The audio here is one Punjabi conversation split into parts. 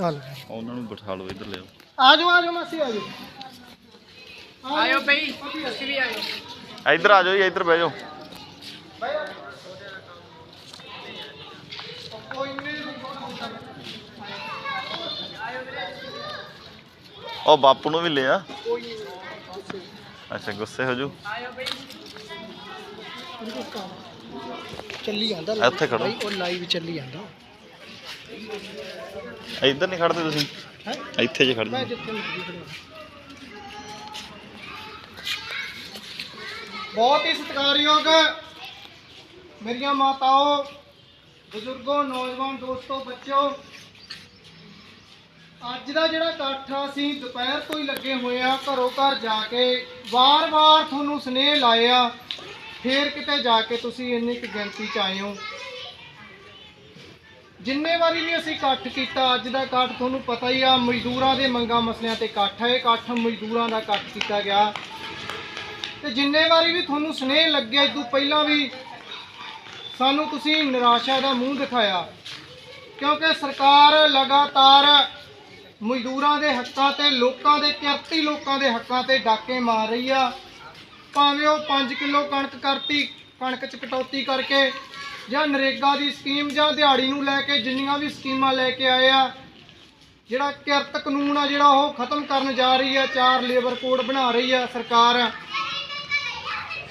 ਉਹਨਾਂ ਨੂੰ ਬਿਠਾ ਲਓ ਇੱਧਰ ਲਿਓ ਆ ਜਾਓ ਆ ਜਾਓ ਮਾਸੀ ਆ ਜਾਓ। ਆਇਓ ਬਈ ਤੁਸੀਂ ਵੀ ਆਇਓ। ਇੱਧਰ ਆ ਜਾਓ ਜੀ ਇੱਧਰ ਬਹਿ ਜਾਓ। ਉਹ ਬਾਪੂ ਨੂੰ ਵੀ ਲਿਆ ਅੱਛਾ ਗੁੱਸੇ ਹੋ ਜੂ ਆਇਓ ਬਈ। ਚੱਲੀ ਜਾਂਦਾ ਇੱਥੇ ਖੜੋ। ਉਹ ਲਾਈਵ ਚੱਲੀ ਜਾਂਦਾ। ਇੱਧਰ ਨਹੀਂ ਖੜਦੇ ਤੁਸੀਂ? ਇੱਥੇ ਜੇ ਖੜ ਬਹੁਤ ਹੀ ਸਤਿਕਾਰਯੋਗ ਮੇਰੀਆਂ ਮਾਤਾਓ ਬਜ਼ੁਰਗੋ ਨੌਜਵਾਨ ਦੋਸਤੋ ਬੱਚਿਓ। ਅੱਜ ਦਾ ਜਿਹੜਾ ਇਕੱਠ ਆ ਅਸੀਂ ਦੁਪਹਿਰ ਤੋਂ ਹੀ ਲੱਗੇ ਹੋਏ ਆ ਘਰੋਂ ਘਰ ਜਾ ਕੇ। ਵਾਰ-ਵਾਰ ਤੁਹਾਨੂੰ ਸਨੇਹ ਲਾਏ ਆ। ਫੇਰ ਕਿਤੇ ਜਾ ਕੇ ਤੁਸੀਂ ਇੰਨੀ ਕੁ ਗਿਣਤੀ ਚ ਆਏ ਹੋ। ਜਿੰਨੇ ਵਾਰੀ ਵੀ ਅਸੀਂ ਇਕੱਠ ਕੀਤਾ। ਅੱਜ ਦਾ ਇਕੱਠ ਤੁਹਾਨੂੰ ਪਤਾ ਹੀ ਆ, ਮਜ਼ਦੂਰਾਂ ਦੇ ਮੰਗਾਂ ਮਸਲਿਆਂ ਤੇ ਇਕੱਠ ਹੈ। ਇਹ ਇਕੱਠ ਮਜ਼ਦੂਰਾਂ ਦਾ ਇਕੱਠ ਕੀਤਾ ਗਿਆ। ਤੇ ਜਿੰਨੇ ਵਾਰੀ ਵੀ ਤੁਹਾਨੂੰ ਸਨੇਹ ਲੱਗਿਆ ਇਸ ਤੋਂ ਪਹਿਲਾਂ ਵੀ ਸਾਨੂੰ ਤੁਸੀਂ ਨਿਰਾਸ਼ਾ ਦਾ ਮੂੰਹ ਦਿਖਾਇਆ। ਕਿਉਂਕਿ ਸਰਕਾਰ ਲਗਾਤਾਰ ਮਜ਼ਦੂਰਾਂ ਦੇ ਹੱਕਾਂ ਤੇ, ਲੋਕਾਂ ਦੇ, ਕਿਰਤੀ ਲੋਕਾਂ ਦੇ ਹੱਕਾਂ ਤੇ ਡਾਕੇ ਮਾਰ ਰਹੀ ਆ। ਭਾਵੇਂ ਉਹ 5 ਕਿਲੋ ਕਣਕ ਕਰਤੀ, ਕਣਕ ਚ ਕਟੌਤੀ ਕਰਕੇ ਜਾਂ ਨਰੇਗਾ ਦੀ ਸਕੀਮ ਜਾਂ ਦਿਹਾੜੀ ਨੂੰ ਲੈ ਕੇ ਜਿੰਨੀਆਂ ਵੀ ਸਕੀਮਾਂ ਲੈ ਕੇ ਆਏ ਆ, ਜਿਹੜਾ ਕਿਰਤ ਕਾਨੂੰਨ ਆ ਜਿਹੜਾ ਉਹ ਖਤਮ ਕਰਨ ਜਾ ਰਹੀ ਆ, ਚਾਰ ਲੇਬਰ ਕੋਡ ਬਣਾ ਰਹੀ ਆ ਸਰਕਾਰ।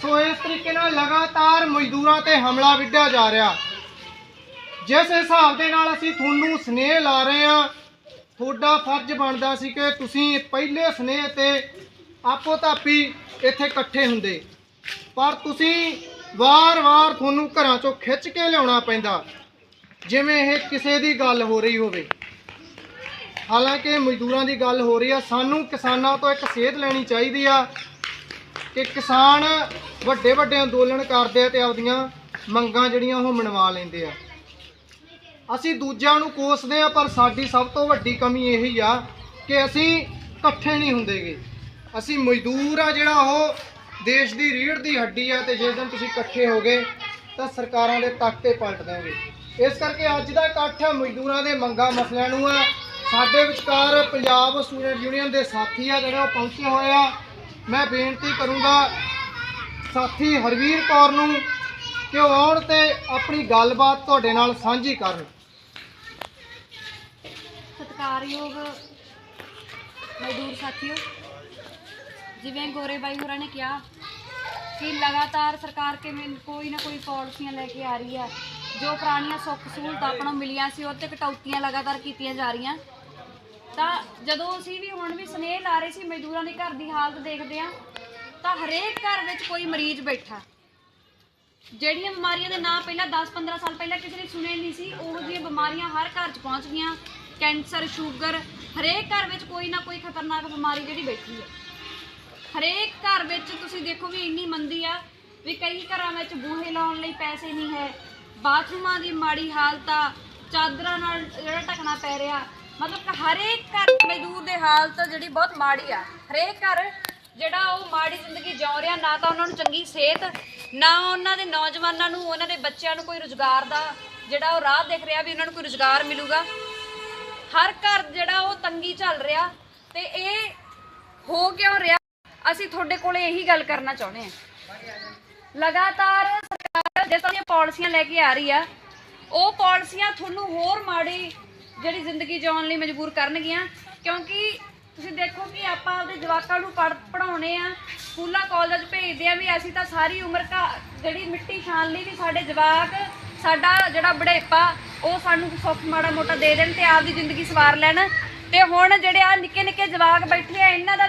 ਸੋ ਇਸ ਤਰੀਕੇ ਨਾਲ ਲਗਾਤਾਰ ਮਜ਼ਦੂਰਾਂ ਤੇ ਹਮਲਾ ਵਿੱਢਿਆ ਜਾ ਰਿਹਾ। ਜਿਸ ਹਿਸਾਬ ਦੇ ਨਾਲ ਅਸੀਂ ਤੁਹਾਨੂੰ ਸਨੇਹ ਲਾ ਰਹੇ ਆ, ਤੁਹਾਡਾ ਫਰਜ਼ ਬਣਦਾ ਸੀ ਕਿ ਤੁਸੀਂ ਪਹਿਲੇ ਸਨੇਹ ਤੇ ਆਪੋ ਧਾਪੀ ਇੱਥੇ ਇਕੱਠੇ ਹੁੰਦੇ। ਪਰ ਤੁਸੀਂ ਵਾਰ-ਵਾਰ ਤੁਹਾਨੂੰ ਘਰਾਂ ਚੋਂ ਖਿੱਚ ਕੇ ਲਿਆਉਣਾ ਪੈਂਦਾ। ਜਿਵੇਂ ਇਹ ਕਿਸੇ ਦੀ ਗੱਲ ਹੋ ਰਹੀ ਹੋਵੇ। ਹਾਲਾਂਕਿ ਮਜ਼ਦੂਰਾਂ ਦੀ ਗੱਲ ਹੋ ਰਹੀ ਆ, ਸਾਨੂੰ ਕਿਸਾਨਾਂ ਤੋਂ ਇੱਕ ਸੇਧ ਲੈਣੀ ਚਾਹੀਦੀ ਆ ਕਿ ਕਿਸਾਨ ਵੱਡੇ ਵੱਡੇ ਅੰਦੋਲਨ ਕਰਦੇ ਆ ਤੇ ਆਪਦੀਆਂ ਮੰਗਾਂ ਜਿਹੜੀਆਂ ਉਹ ਮਨਵਾ ਲੈਂਦੇ ਆ। ਅਸੀਂ ਦੂਜਿਆਂ ਨੂੰ ਕੋਸਦੇ ਆ, ਪਰ ਸਾਡੀ ਸਭ ਤੋਂ ਵੱਡੀ ਕਮੀ ਇਹੀ ਆ ਕਿ ਅਸੀਂ ਇਕੱਠੇ ਨਹੀਂ ਹੁੰਦੇਗੇ। ਅਸੀਂ ਮਜ਼ਦੂਰ ਆ ਜਿਹੜਾ ਉਹ ਦੇਸ਼ ਦੀ ਰੀੜ ਦੀ ਹੱਡੀ ਆ ਤੇ ਜਿਸ ਦਿਨ ਤੁਸੀਂ ਇਕੱਠੇ ਹੋਗੇ ਤਾਂ ਸਰਕਾਰਾਂ ਦੇ ਤਖਤੇ ਪਲਟ ਦੇਵੋਗੇ ਇਸ ਕਰਕੇ ਅੱਜ ਦਾ ਇਕੱਠ ਮਜ਼ਦੂਰਾਂ ਦੇ ਮੰਗਾਂ ਮਸਲਿਆਂ ਨੂੰ ਆ। ਸਾਡੇ ਵਿਚਕਾਰ ਪੰਜਾਬ ਸਟੂਡੈਂਟ ਯੂਨੀਅਨ ਦੇ ਸਾਥੀ ਆ, ਜਿਹੜੇ ਉਹ ਪਹੁੰਚੇ ਹੋਏ ਆ ਮੈਂ ਬੇਨਤੀ ਕਰੂੰਗਾ ਸਾਥੀ ਹਰਵੀਰ ਕੌਰ ਨੂੰ ਕਿ ਉਹ ਆਉਣ ਤੇ ਆਪਣੀ ਗੱਲਬਾਤ ਤੁਹਾਡੇ ਨਾਲ ਸਾਂਝੀ ਕਰਨ। ਸਤਿਕਾਰਯੋਗ ਮਜ਼ਦੂਰ ਸਾਥੀਓ ਜਿਵੇਂ ਗੋਰੇ ਬਾਈ ਹੋਰਾਂ ਨੇ ਕਿਹਾ ਕਿ ਲਗਾਤਾਰ ਸਰਕਾਰ ਕਿਵੇਂ ਕੋਈ ਨਾ ਕੋਈ ਪਾਲਿਸੀਆਂ ਲੈ ਕੇ ਆ ਰਹੀ ਹੈ ਜੋ ਪੁਰਾਣੀਆਂ ਸੁੱਖ ਸਹੂਲਤਾਂ ਆਪਾਂ ਨੂੰ ਮਿਲੀਆਂ ਸੀ ਉਹ ਤੇ ਕਟੌਤੀਆਂ ਲਗਾਤਾਰ ਕੀਤੀਆਂ ਜਾ ਰਹੀਆਂ। ਤਾਂ ਜਦੋਂ ਅਸੀਂ ਵੀ ਹੁਣ ਵੀ ਸਨੇਹ ਲਾ ਰਹੇ ਸੀ, ਮਜ਼ਦੂਰਾਂ ਦੇ ਘਰ ਦੀ ਹਾਲਤ ਦੇਖਦੇ ਆ ਤਾਂ ਹਰੇਕ ਘਰ ਵਿੱਚ ਕੋਈ ਮਰੀਜ਼ ਬੈਠਾ। ਜਿਹੜੀਆਂ ਬਿਮਾਰੀਆਂ ਦੇ ਨਾਂ ਪਹਿਲਾਂ 10-15 ਸਾਲ ਪਹਿਲਾਂ ਕਿਸੇ ਨੇ ਸੁਣੇ ਨਹੀਂ ਸੀ, ਉਹੋ ਜਿਹੀਆਂ ਬਿਮਾਰੀਆਂ ਹਰ ਘਰ 'ਚ ਪਹੁੰਚ ਗਈਆਂ। ਕੈਂਸਰ, ਸ਼ੂਗਰ, ਹਰੇਕ ਘਰ ਵਿੱਚ ਕੋਈ ਨਾ ਕੋਈ ਖਤਰਨਾਕ ਬਿਮਾਰੀ ਜਿਹੜੀ ਬੈਠੀ ਹੈ। ਹਰੇਕ ਘਰ ਵਿੱਚ ਤੁਸੀਂ ਦੇਖੋ ਵੀ ਇੰਨੀ ਮੰਦੀ ਆ ਵੀ ਕਈ ਘਰਾਂ ਵਿੱਚ ਬੂਹੇ ਲਾਉਣ ਲਈ ਪੈਸੇ ਨਹੀਂ ਹੈ। ਬਾਥਰੂਮਾਂ ਦੀ ਮਾੜੀ ਹਾਲਤ ਆ, ਚਾਦਰਾਂ ਨਾਲ ਜਿਹੜਾ ਢਕਣਾ ਪੈ ਰਿਹਾ। ਮਤਲਬ ਕਿ ਹਰੇਕ ਘਰ ਮਜ਼ਦੂਰ ਦੇ ਹਾਲਤ ਜਿਹੜੀ ਬਹੁਤ ਮਾੜੀ ਆ। ਹਰੇਕ ਘਰ ਜਿਹੜਾ ਉਹ ਮਾੜੀ ਜ਼ਿੰਦਗੀ ਜਿਉ ਰਿਹਾ, ਨਾ ਤਾਂ ਉਹਨਾਂ ਨੂੰ ਚੰਗੀ ਸਿਹਤ, ਨਾ ਉਹਨਾਂ ਦੇ ਨੌਜਵਾਨਾਂ ਨੂੰ, ਉਹਨਾਂ ਦੇ ਬੱਚਿਆਂ ਨੂੰ ਕੋਈ ਰੁਜ਼ਗਾਰ ਦਾ ਜਿਹੜਾ ਉਹ ਰਾਹ ਦੇਖ ਰਿਹਾ ਵੀ ਉਹਨਾਂ ਨੂੰ ਕੋਈ ਰੁਜ਼ਗਾਰ ਮਿਲੂਗਾ। ਹਰ ਘਰ ਜਿਹੜਾ ਉਹ ਤੰਗੀ ਚੱਲ ਰਿਹਾ ਤੇ ਇਹ ਹੋ ਕਿਉਂ ਰਿਹਾ ਅਸੀਂ ਤੁਹਾਡੇ ਕੋਲੇ ਇਹੀ ਗੱਲ ਕਰਨਾ ਚਾਹੁੰਦੇ ਹਾਂ। ਲਗਾਤਾਰ ਸਰਕਾਰ ਜਿਸ ਤਰ੍ਹਾਂ ਦੀਆਂ ਪਾਲਿਸੀਆਂ ਲੈ ਕੇ ਆ ਰਹੀ ਆ, ਉਹ ਪਾਲਿਸੀਆਂ ਤੁਹਾਨੂੰ ਹੋਰ ਮਾੜੀ ਜਿਹੜੀ ਜ਼ਿੰਦਗੀ ਜਿਉਣ ਲਈ ਮਜਬੂਰ ਕਰਨਗੀਆਂ, ਕਿਉਂਕਿ ਤੁਸੀਂ ਦੇਖੋ ਕਿ ਆਪਾਂ ਆਪਦੇ ਜਵਾਕਾਂ ਨੂੰ ਪੜ੍ਹ ਪੜਾਉਣੇ ਆ, ਸਕੂਲਾਂ, ਕਾਲਜਾਂ 'ਚ ਭੇਜਦੇ ਆ ਵੀ ਅਸੀਂ ਤਾਂ ਸਾਰੀ ਉਮਰ ਘਾ, ਜਿਹੜੀ ਮਿੱਟੀ ਛਾਣ ਲਈ ਵੀ ਸਾਡੇ ਜਵਾਕ, ਸਾਡਾ ਜਿਹੜਾ ਬੜੇਪਾ ਉਹ ਸਾਨੂੰ ਸੁੱਖ ਮਾੜਾ ਮੋਟਾ ਦੇ ਦੇਣ ਤੇ ਆਪਦੀ ਜ਼ਿੰਦਗੀ ਸਵਾਰ ਲੈਣ। ਤੇ ਹੁਣ ਜਿਹੜੇ ਆ ਨਿੱਕੇ ਨਿੱਕੇ ਜਵਾਕ ਬੈਠੇ ਆ, ਇਹਨਾਂ ਦਾ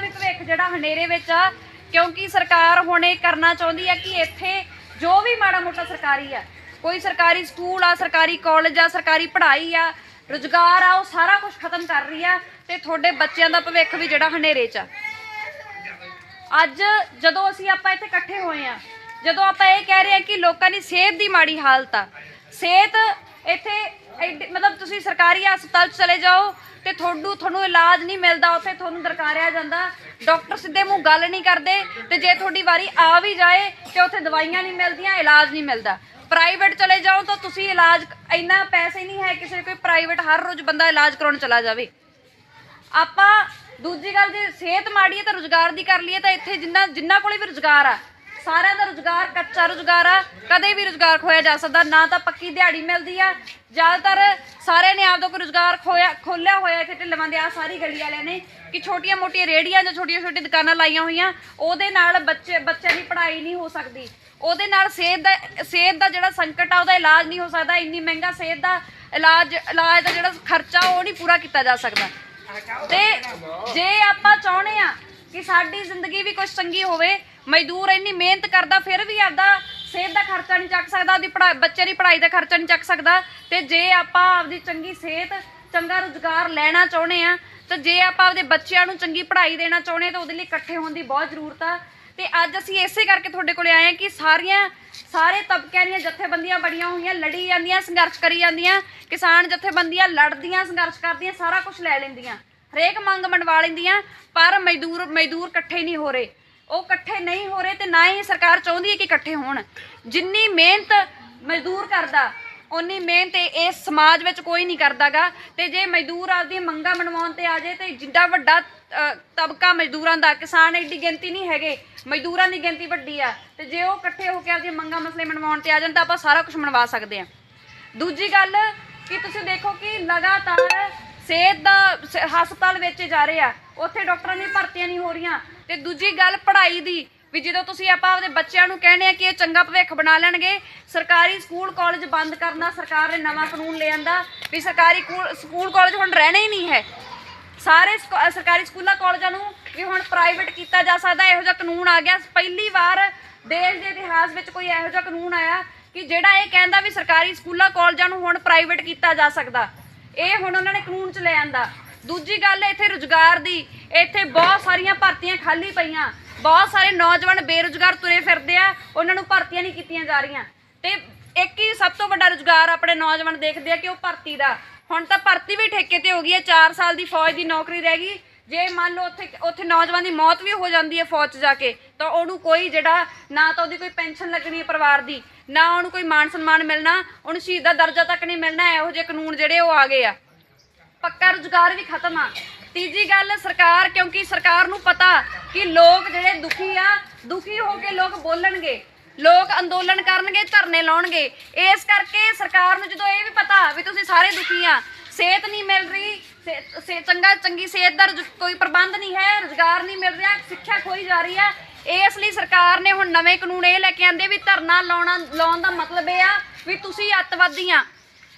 ਜਿਹੜਾ ਹਨੇਰੇ ਵਿੱਚ ਆ, ਕਿਉਂਕਿ ਸਰਕਾਰ ਹੁਣ ਇਹ ਕਰਨਾ ਚਾਹੁੰਦੀ ਆ ਕਿ ਇੱਥੇ ਜੋ ਵੀ ਮਾੜਾ ਮੋਟਾ ਸਰਕਾਰੀ ਆ, ਕੋਈ ਸਰਕਾਰੀ ਸਕੂਲ ਆ, ਸਰਕਾਰੀ ਕਾਲਜ ਆ, ਸਰਕਾਰੀ ਪੜ੍ਹਾਈ ਆ, ਰੁਜ਼ਗਾਰ ਆ, ਉਹ ਸਾਰਾ ਕੁਝ ਖਤਮ ਕਰ ਰਹੀ ਆ ਤੇ ਤੁਹਾਡੇ ਬੱਚਿਆਂ ਦਾ ਭਵਿੱਖ ਵੀ ਜਿਹੜਾ ਹਨੇਰੇ 'ਚ ਆ। ਅੱਜ ਜਦੋਂ ਅਸੀਂ ਆਪਾਂ ਇੱਥੇ ਇਕੱਠੇ ਹੋਏ ਆ, ਜਦੋਂ ਆਪਾਂ ਇਹ ਕਹਿ ਰਹੇ ਆ ਕਿ ਲੋਕਾਂ ਦੀ ਸਿਹਤ ਦੀ ਮਾੜੀ ਹਾਲਤ ਆ, ਸਿਹਤ ਇੱਥੇ ਮਤਲਬ ਤੁਸੀਂ ਸਰਕਾਰੀ ਹਸਪਤਾਲ 'ਚ ਚਲੇ ਜਾਓ ਤੇ ਤੁਹਾਨੂੰ ਤੁਹਾਨੂੰ ਇਲਾਜ ਨਹੀਂ ਮਿਲਦਾ, ਉੱਥੇ ਤੁਹਾਨੂੰ ਦਰਕਾਰਿਆ ਜਾਂਦਾ। ਡਾਕਟਰ ਸਿੱਧੇ ਮੂੰਹ ਗੱਲ ਨਹੀਂ ਕਰਦੇ ਤੇ ਜੇ ਤੁਹਾਡੀ ਵਾਰੀ ਆ ਵੀ ਜਾਏ ਤੇ ਉੱਥੇ ਦਵਾਈਆਂ ਨਹੀਂ ਮਿਲਦੀਆਂ, ਇਲਾਜ ਨਹੀਂ ਮਿਲਦਾ। ਪ੍ਰਾਈਵੇਟ ਚਲੇ ਜਾਓ ਤਾਂ ਤੁਸੀਂ ਇਲਾਜ, ਇੰਨਾ ਪੈਸੇ ਨਹੀਂ ਹੈ ਕਿਸੇ ਕੋਈ ਪ੍ਰਾਈਵੇਟ ਹਰ ਰੋਜ਼ ਬੰਦਾ ਇਲਾਜ ਕਰਾਉਣ ਚਲਾ ਜਾਵੇ। ਆਪਾਂ ਦੂਜੀ ਗੱਲ ਜੇ ਸਿਹਤ ਮਾੜੀ ਹੈ ਤਾਂ ਰੋਜ਼ਗਾਰ ਦੀ ਕਰ ਲਈਏ ਤਾਂ ਇੱਥੇ ਜਿੰਨਾ ਜਿੰਨਾ ਕੋਲੇ ਵੀ ਰੋਜ਼ਗਾਰ ਆ ਸਾਰਿਆਂ ਦਾ ਰੁਜ਼ਗਾਰ ਕੱਚਾ ਰੁਜ਼ਗਾਰ ਆ, ਕਦੇ ਵੀ ਰੁਜ਼ਗਾਰ ਖੋਇਆ ਜਾ ਸਕਦਾ, ਨਾ ਤਾਂ ਪੱਕੀ ਦਿਹਾੜੀ ਮਿਲਦੀ ਆ। ਜ਼ਿਆਦਾਤਰ ਸਾਰਿਆਂ ਨੇ ਆਪਦਾ ਕੋਈ ਰੁਜ਼ਗਾਰ ਖੋਇਆ ਖੋਲਿਆ ਹੋਇਆ ਇੱਥੇ ਢਿੱਲਵਾਂ ਦੇ ਆ ਸਾਰੀ ਗਲੀ ਵਾਲਿਆਂ ਨੇ ਕਿ ਛੋਟੀਆਂ ਮੋਟੀਆਂ ਰੇੜੀਆਂ ਜਾਂ ਛੋਟੀਆਂ ਛੋਟੀਆਂ ਦੁਕਾਨਾਂ ਲਾਈਆਂ ਹੋਈਆਂ, ਉਹਦੇ ਨਾਲ ਬੱਚੇ ਬੱਚਿਆਂ ਦੀ ਪੜ੍ਹਾਈ ਨਹੀਂ ਹੋ ਸਕਦੀ। ਉਹਦੇ ਨਾਲ ਸਿਹਤ ਦਾ ਸਿਹਤ ਦਾ ਜਿਹੜਾ ਸੰਕਟ ਆ, ਉਹਦਾ ਇਲਾਜ ਨਹੀਂ ਹੋ ਸਕਦਾ, ਇੰਨੀ ਮਹਿੰਗਾ ਸਿਹਤ ਦਾ ਇਲਾਜ ਇਲਾਜ ਦਾ ਜਿਹੜਾ ਖਰਚਾ, ਉਹ ਨਹੀਂ ਪੂਰਾ ਕੀਤਾ ਜਾ ਸਕਦਾ। ਤੇ ਜੇ ਆਪਾਂ ਚਾਹੁੰਦੇ ਆ ਕਿ ਸਾਡੀ ਜ਼ਿੰਦਗੀ ਵੀ ਕੁਝ ਚੰਗੀ ਹੋਵੇ ਮਜ਼ਦੂਰ ਇੰਨੀ ਮਿਹਨਤ ਕਰਦਾ, ਫਿਰ ਵੀ ਆਪਦਾ ਸਿਹਤ ਦਾ ਖਰਚਾ ਨਹੀਂ ਚੱਕ ਸਕਦਾ, ਉਹਦੀ ਪੜ੍ਹਾਈ ਬੱਚੇ ਦੀ ਪੜ੍ਹਾਈ ਦਾ ਖਰਚਾ ਨਹੀਂ ਚੱਕ ਸਕਦਾ। ਤੇ ਜੇ ਆਪਾਂ ਆਪਦੀ ਚੰਗੀ ਸਿਹਤ, ਚੰਗਾ ਰੁਜ਼ਗਾਰ ਲੈਣਾ ਚਾਹੁੰਦੇ ਆ, ਤੇ ਜੇ ਆਪਾਂ ਆਪਦੇ ਬੱਚਿਆਂ ਨੂੰ ਚੰਗੀ ਪੜ੍ਹਾਈ ਦੇਣਾ ਚਾਹੁੰਦੇ ਆ, ਤਾਂ ਉਹਦੇ ਲਈ ਇਕੱਠੇ ਹੋਣ ਦੀ ਬਹੁਤ ਜ਼ਰੂਰਤ ਆ। ਤੇ ਅੱਜ ਅਸੀਂ ਇਸੇ ਕਰਕੇ ਤੁਹਾਡੇ ਕੋਲੇ ਆਏ ਆ ਕਿ ਸਾਰੀਆਂ, ਸਾਰੇ ਤਬਕਿਆਂ ਦੀਆਂ ਜਥੇਬੰਦੀਆਂ ਬੜੀਆਂ ਹੋਈਆਂ, ਲੜੀ ਜਾਂਦੀਆਂ, ਸੰਘਰਸ਼ ਕਰੀ ਜਾਂਦੀਆਂ, ਕਿਸਾਨ ਜਥੇਬੰਦੀਆਂ ਲੜਦੀਆਂ, ਸੰਘਰਸ਼ ਕਰਦੀਆਂ, ਸਾਰਾ ਕੁਝ ਲੈ ਲੈਂਦੀਆਂ। ਹਰੇਕ ਮੰਗ ਮੰਡਵਾ ਲੈਂਦੀਆਂ, ਪਰ ਮਜ਼ਦੂਰ ਮਜ਼ਦੂਰ ਇਕੱਠੇ ਨਹੀਂ ਹੋ ਰਹੇ। ਉਹ ਇਕੱਠੇ ਨਹੀਂ ਹੋ ਰਹੇ ਤੇ ਨਾ ਹੀ ਸਰਕਾਰ ਚਾਹੁੰਦੀ ਹੈ ਕਿ ਇਕੱਠੇ ਹੋਣ। ਜਿੰਨੀ ਮਿਹਨਤ ਮਜ਼ਦੂਰ ਕਰਦਾ ਉਨੀ ਮਿਹਨਤ ਇਸ ਸਮਾਜ ਵਿੱਚ ਕੋਈ ਨਹੀਂ ਕਰਦਾਗਾ। ਤੇ ਜੇ ਮਜ਼ਦੂਰ ਆਪਦੀ ਮੰਗਾਂ ਮਨਵਾਉਣ ਤੇ ਆ ਜਾਏ ਤੇ ਜਿੱਡਾ ਵੱਡਾ ਤਬਕਾ ਮਜ਼ਦੂਰਾਂ ਦਾ, ਕਿਸਾਨ ਐਡੀ ਗਿਣਤੀ ਨਹੀਂ ਹੈਗੇ, ਮਜ਼ਦੂਰਾਂ ਦੀ ਗਿਣਤੀ ਵੱਡੀ ਆ। ਤੇ ਜੇ ਉਹ ਇਕੱਠੇ ਹੋ ਕੇ ਆਪਦੀਆਂ ਮੰਗਾਂ ਮਸਲੇ ਮਨਵਾਉਣ ਤੇ ਆ ਜਾਣ ਤਾਂ ਆਪਾਂ ਸਾਰਾ ਕੁਝ ਮਨਵਾ ਸਕਦੇ ਆ ਦੂਜੀ ਗੱਲ ਕਿ ਤੁਸੀਂ ਦੇਖੋ ਕਿ ਲਗਾਤਾਰ ਸਿਹਤ ਦਾ ਹਸਪਤਾਲ ਵਿੱਚ ਜਾ ਰਹੇ ਆ। ਉੱਥੇ ਡਾਕਟਰਾਂ ਦੀ ਭਰਤੀਆਂ ਨਹੀਂ ਹੋ ਰਹੀਆਂ। ਤੇ ਦੂਜੀ ਗੱਲ ਪੜ੍ਹਾਈ ਦੀ, ਵੀ ਜਦੋਂ ਤੁਸੀਂ ਆਪਾਂ ਆਪਦੇ ਬੱਚਿਆਂ ਨੂੰ ਕਹਿੰਦੇ ਆ ਕਿ ਇਹ ਚੰਗਾ ਭਵਿੱਖ ਬਣਾ ਲੈਣਗੇ, ਸਰਕਾਰੀ ਸਕੂਲ ਕਾਲਜ ਬੰਦ ਕਰਨਾ ਸਰਕਾਰ ਨੇ ਨਵਾਂ ਕਾਨੂੰਨ ਲੈ ਆਂਦਾ, ਵੀ ਸਰਕਾਰੀ ਕੂ- ਸਕੂਲ ਕਾਲਜ ਹੁਣ ਰਹਿਣਾ ਹੀ ਨਹੀਂ ਹੈ। ਸਾਰੇ ਸਕੂ- ਸਰਕਾਰੀ ਸਕੂਲਾਂ ਕਾਲਜਾਂ ਨੂੰ ਵੀ ਹੁਣ ਪ੍ਰਾਈਵੇਟ ਕੀਤਾ ਜਾ ਸਕਦਾ, ਇਹੋ ਜਿਹਾ ਕਾਨੂੰਨ ਆ ਗਿਆ। ਪਹਿਲੀ ਵਾਰ ਦੇਸ਼ ਦੇ ਇਤਿਹਾਸ ਵਿੱਚ ਕੋਈ ਇਹੋ ਜਿਹਾ ਕਾਨੂੰਨ ਆਇਆ ਕਿ ਜਿਹੜਾ ਇਹ ਕਹਿੰਦਾ ਵੀ ਸਰਕਾਰੀ ਸਕੂਲਾਂ ਕਾਲਜਾਂ ਨੂੰ ਹੁਣ ਪ੍ਰਾਈਵੇਟ ਕੀਤਾ ਜਾ ਸਕਦਾ। ਇਹ ਹੁਣ ਉਹਨਾਂ ਨੇ ਕਾਨੂੰਨ ਚ ਲੈ ਆਂਦਾ। ਦੂਜੀ ਗੱਲ ਇੱਥੇ ਰੁਜ਼ਗਾਰ ਦੀ। ਇੱਥੇ ਬਹੁਤ ਸਾਰੀਆਂ ਭਰਤੀਆਂ ਖਾਲੀ ਪਈਆਂ। ਬਹੁਤ ਸਾਰੇ ਨੌਜਵਾਨ ਬੇਰੁਜ਼ਗਾਰ ਤੁਰੇ ਫਿਰਦੇ ਆ। ਉਹਨਾਂ ਨੂੰ ਭਰਤੀਆਂ ਨਹੀਂ ਕੀਤੀਆਂ ਜਾ ਰਹੀਆਂ। ਤੇ ਇੱਕ ਹੀ ਸਭ ਤੋਂ ਵੱਡਾ ਰੁਜ਼ਗਾਰ ਆਪਣੇ ਨੌਜਵਾਨ ਦੇਖਦੇ ਆ ਕਿ ਉਹ ਭਰਤੀ ਦਾ। ਹੁਣ ਤਾਂ ਭਰਤੀ ਵੀ ਠੇਕੇ ਤੇ ਹੋ ਗਈ ਹੈ। 4 ਸਾਲ ਦੀ ਫੌਜ ਦੀ ਨੌਕਰੀ ਰਹਿ ਗਈ। ਜੇ ਮੰਨ ਲਓ ਉੱਥੇ ਉੱਥੇ ਨੌਜਵਾਨ ਦੀ ਮੌਤ ਵੀ ਹੋ ਜਾਂਦੀ ਹੈ ਫੌਜ 'ਚ ਜਾ ਕੇ, ਤਾਂ ਉਹਨੂੰ ਕੋਈ ਜਿਹੜਾ, ਨਾ ਤਾਂ ਉਹਦੀ ਕੋਈ ਪੈਨਸ਼ਨ ਲੱਗਣੀ ਹੈ ਪਰਿਵਾਰ ਦੀ, ਨਾ ਉਹਨੂੰ ਕੋਈ ਮਾਨ ਸਨਮਾਨ ਮਿਲਣਾ, ਉਹਨੂੰ ਸ਼ਹੀਦ ਦਾ ਦਰਜਾ ਤੱਕ ਨਹੀਂ ਮਿਲਣਾ, ਇਹੋ ਜਿਹੇ ਕਾਨੂੰਨ ਜਿਹੜੇ ਉਹ ਆ ਗਏ ਆ। ਪੱਕਾ ਰੁਜ਼ਗਾਰ ਵੀ ਖਤਮ ਆ। ਤੀਜੀ ਗੱਲ, ਸਰਕਾਰ, ਕਿਉਂਕਿ ਸਰਕਾਰ ਨੂੰ ਪਤਾ ਕਿ ਲੋਕ ਜਿਹੜੇ ਦੁਖੀ ਆ, ਦੁਖੀ ਹੋ ਕੇ ਲੋਕ ਬੋਲਣਗੇ, ਲੋਕ ਅੰਦੋਲਨ ਕਰਨਗੇ, ਧਰਨੇ ਲਾਉਣਗੇ। ਇਸ ਕਰਕੇ ਸਰਕਾਰ ਨੂੰ ਜਦੋਂ ਇਹ ਵੀ ਪਤਾ ਵੀ ਤੁਸੀਂ ਸਾਰੇ ਦੁਖੀ ਆ, ਸਿਹਤ ਨਹੀਂ ਮਿਲ ਰਹੀ ਸੇ- ਚੰਗਾ, ਚੰਗੀ ਸਿਹਤ ਦਾ ਰੁਜ਼- ਕੋਈ ਪ੍ਰਬੰਧ ਨਹੀਂ ਹੈ, ਰੁਜ਼ਗਾਰ ਨਹੀਂ ਮਿਲ ਰਿਹਾ, ਸਿੱਖਿਆ ਖੋਈ ਜਾ ਰਹੀ ਹੈ। ਇਸ ਲਈ ਸਰਕਾਰ ਨੇ ਹੁਣ ਨਵੇਂ ਕਾਨੂੰਨ ਇਹ ਲੈ ਕੇ ਆਂਦੇ ਵੀ ਧਰਨਾ ਲਾਉਣਾ, ਲਾਉਣ ਦਾ ਮਤਲਬ ਇਹ ਆ ਵੀ ਤੁਸੀਂ ਅੱਤਵਾਦੀ ਆ।